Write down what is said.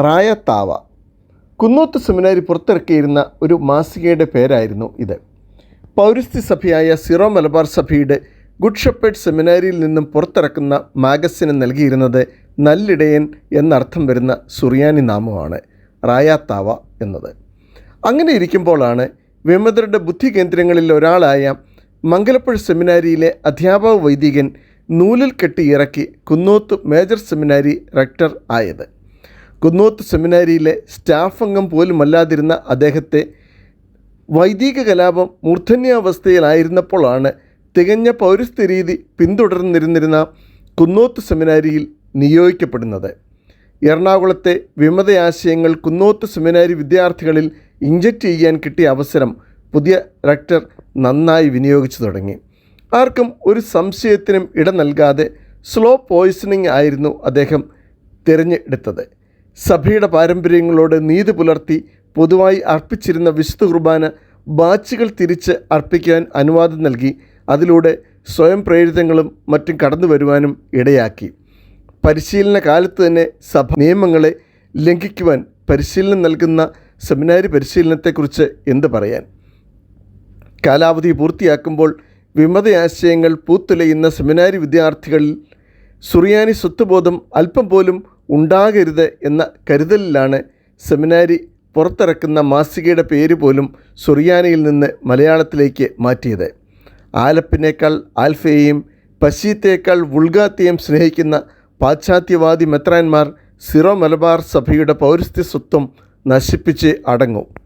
റായത്താവ. കുന്നോത്ത് സെമിനാരി പുറത്തിറക്കിയിരുന്ന ഒരു മാസികയുടെ പേരായിരുന്നു ഇത്. പൗരസ്ത്യ സഭയായ സിറോ മലബാർ സഭയുടെ ഗുഡ് ഷെപ്പേഡ് സെമിനാരിയിൽ നിന്നും പുറത്തിറക്കുന്ന മാഗസിന് നൽകിയിരുന്നത് നല്ലിടയൻ എന്നർത്ഥം വരുന്ന സുറിയാനി നാമമാണ് റായാത്താവ എന്നത്. അങ്ങനെ ഇരിക്കുമ്പോഴാണ് വിമതരുടെ ബുദ്ധി കേന്ദ്രങ്ങളിൽ ഒരാളായ മംഗലപ്പുഴ സെമിനാരിയിലെ അധ്യാപക വൈദികൻ നൂലിൽ കെട്ടി ഇറക്കി കുന്നോത്ത് മേജർ സെമിനാരി റെക്ടർ ആയത്. കുന്നോത്ത് സെമിനാരിയിലെ സ്റ്റാഫ് അംഗം പോലുമല്ലാതിരുന്ന അദ്ദേഹത്തെ വൈദിക കലാപം മൂർധന്യാവസ്ഥയിലായിരുന്നപ്പോഴാണ് തികഞ്ഞ പൗരസ്ത്യ രീതി പിന്തുടർന്നിരുന്നിരുന്ന കുന്നോത്ത് സെമിനാരിയിൽ നിയോഗിക്കപ്പെടുന്നത്. എറണാകുളത്തെ വിമത ആശയങ്ങൾ കുന്നോത്ത് സെമിനാരി വിദ്യാർത്ഥികളിൽ ഇഞ്ചക്റ്റ് ചെയ്യാൻ കിട്ടിയ അവസരം പുതിയ റക്ടർ നന്നായി വിനിയോഗിച്ചു തുടങ്ങി. ആർക്കും ഒരു സംശയത്തിനും ഇട നൽകാതെ സ്ലോ പോയിസണിംഗ് ആയിരുന്നു അദ്ദേഹം തിരഞ്ഞെടുത്തത്. സഭയുടെ പാരമ്പര്യങ്ങളോട് നീതി പുലർത്തി പൊതുവായി അർപ്പിച്ചിരുന്ന വിശുദ്ധ കുർബാന ബാച്ചുകൾ തിരിച്ച് അർപ്പിക്കാൻ അനുവാദം നൽകി. അതിലൂടെ സ്വയം പ്രേരിതങ്ങളും മറ്റും കടന്നു വരുവാനും ഇടയാക്കി. പരിശീലന കാലത്ത് തന്നെ സഭ നിയമങ്ങളെ ലംഘിക്കുവാൻ പരിശീലനം നൽകുന്ന സെമിനാരി പരിശീലനത്തെക്കുറിച്ച് എന്ത് പറയാൻ? കാലാവധി പൂർത്തിയാക്കുമ്പോൾ വിമതയാശയങ്ങൾ പൂത്തുലയുന്ന സെമിനാരി വിദ്യാർത്ഥികളിൽ സുറിയാനി സ്വത്വബോധം അല്പം പോലും ഉണ്ടാകരുത് എന്ന കരുതലിലാണ് സെമിനാരി പുറത്തിറക്കുന്ന മാസികയുടെ പേര് പോലും സുറിയാനിയിൽ നിന്ന് മലയാളത്തിലേക്ക് മാറ്റിയത്. ആലപ്പിനേക്കാൾ ആൽഫയെയും പശീത്തേക്കാൾ വുൾഗാത്തെയും സ്നേഹിക്കുന്ന പാശ്ചാത്യവാദി മെത്രാന്മാർ സിറോ മലബാർ സഭയുടെ പൗരസ്ത്യ സ്വത്വം നശിപ്പിച്ച് അടങ്ങും.